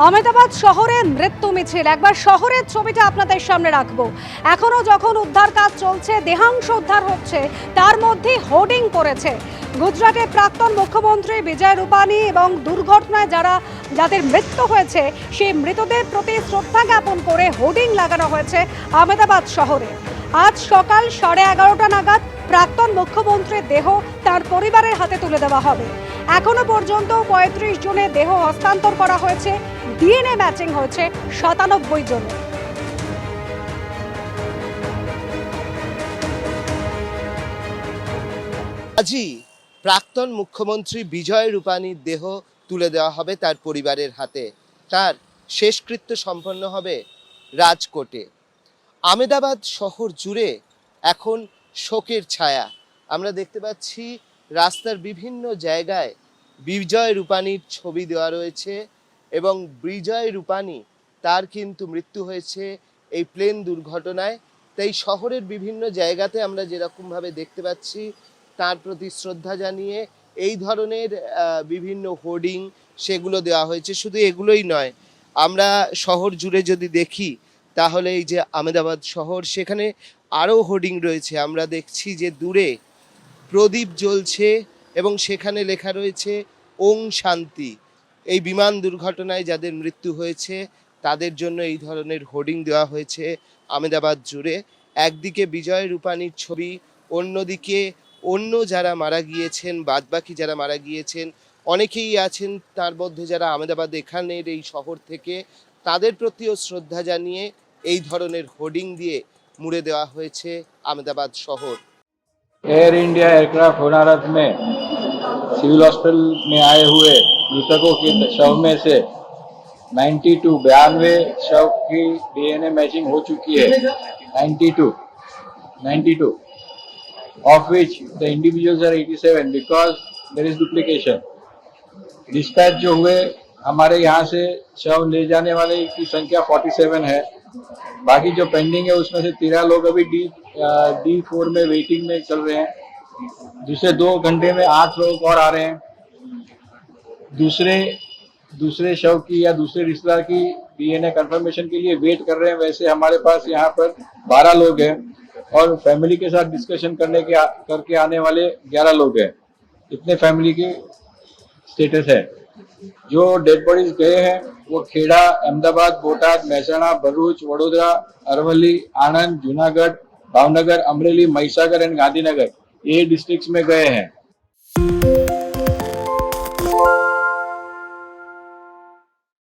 আহমেদাবাদ শহরে মৃত্যু মিছিল। একবার শহরের ছবিটা আপনাদের সামনে রাখব। এখনও যখন উদ্ধার কাজ চলছে, দেহাংশ উদ্ধার হচ্ছে, তার মধ্যে হোর্ডিং করেছে গুজরাটের প্রাক্তন মুখ্যমন্ত্রী বিজয় রূপানি এবং দুর্ঘটনায় যারা, যাদের মৃত্যু হয়েছে, সেই মৃতদের প্রতি শ্রদ্ধা জ্ঞাপন করে হোর্ডিং লাগানো হয়েছে আহমেদাবাদ শহরে। আজ সকাল সাড়ে এগারোটা নাগাদ প্রাক্তন মুখ্যমন্ত্রীর দেহ তার পরিবারের হাতে তুলে দেওয়া হবে। এখনও পর্যন্ত পঁয়ত্রিশ জনের দেহ হস্তান্তর করা হয়েছে। ডিএনএ ম্যাচিং হয়েছে সাতানব্বই জনের। আজই প্রাক্তন মুখ্যমন্ত্রী বিজয় রূপানীর দেহ তুলে দেওয়া হবে তার পরিবারের হাতে। তার শেষকৃত্য সম্পন্ন হবে রাজকোটে। আমেদাবাদ শহর জুড়ে এখন শোকের ছায়া। আমরা দেখতে পাচ্ছি রাস্তার বিভিন্ন জায়গায় বিজয় রূপানীর ছবি দেওয়া রয়েছে এবং বিজয় রূপানী তার কিন্তু মৃত্যু হয়েছে এই প্লেন দুর্ঘটনায়। তাই শহরের বিভিন্ন জায়গাতে আমরা যেরকমভাবে দেখতে পাচ্ছি, তার প্রতি শ্রদ্ধা জানিয়ে এই ধরনের বিভিন্ন হোর্ডিং সেগুলো দেওয়া হয়েছে। শুধু এগুলোই নয়, আমরা শহর জুড়ে যদি দেখি, তাহলে এই যে আমেদাবাদ শহর, সেখানে আরও হোর্ডিং রয়েছে। আমরা দেখছি যে দূরে প্রদীপ জ্বলছে এবং সেখানে লেখা রয়েছে, ওং শান্তি। এই বিমান দুর্ঘটনায় যাদের মৃত্যু হয়েছে, তাদের জন্য এই ধরনের হোর্ডিং দেওয়া হয়েছে আমেদাবাদ জুড়ে। একদিকে বিজয় রূপানীর ছবি, অন্যদিকে অন্য যারা মারা গিয়েছেন, বাদবাকি যারা মারা গিয়েছেন, অনেকেই আছেন তার মধ্যে যারা আমেদাবাদ এখানের এই শহর থেকে, তাদের প্রতিও শ্রদ্ধা জানিয়ে এই ধরনের হোর্ডিং দিয়ে মুড়ে দেওয়া হয়েছে আমেদাবাদ শহর। एयर इंडिया एयरक्राफ्ट होनारत में सिविल हॉस्पिटल में आए हुए मृतकों के शव में से 92 बयानवे शव की डीएनए मैचिंग हो चुकी है। 92 92 of which the individuals are 87 because there is duplication dispatch जो हुए, हमारे यहाँ से शव ले जाने वाले की संख्या 47 है। बाकी जो पेंडिंग है, उसमें से तेरह लोग अभी डी डी फोर में वेटिंग में चल रहे हैं। दूसरे दो घंटे में आठ लोग और आ रहे हैं। दूसरे दूसरे शव की या दूसरे रिश्तेदार की डीएनए कंफर्मेशन के लिए वेट कर रहे हैं। वैसे हमारे पास यहाँ पर बारह लोग हैं और फैमिली के साथ डिस्कशन करने के, करके आने वाले ग्यारह लोग हैं। इतने फैमिली के स्टेटस है। जो डेड बॉडीज गए हैं, वो खेड़ा, अहमदाबाद, बोटाद महसाणा भरूच, वडोदरा, अरवली, आनंद, जूनागढ़ भावनगर अमरेली महिसागर एंड गांधीनगर ये डिस्ट्रिक्ट्स में गए हैं।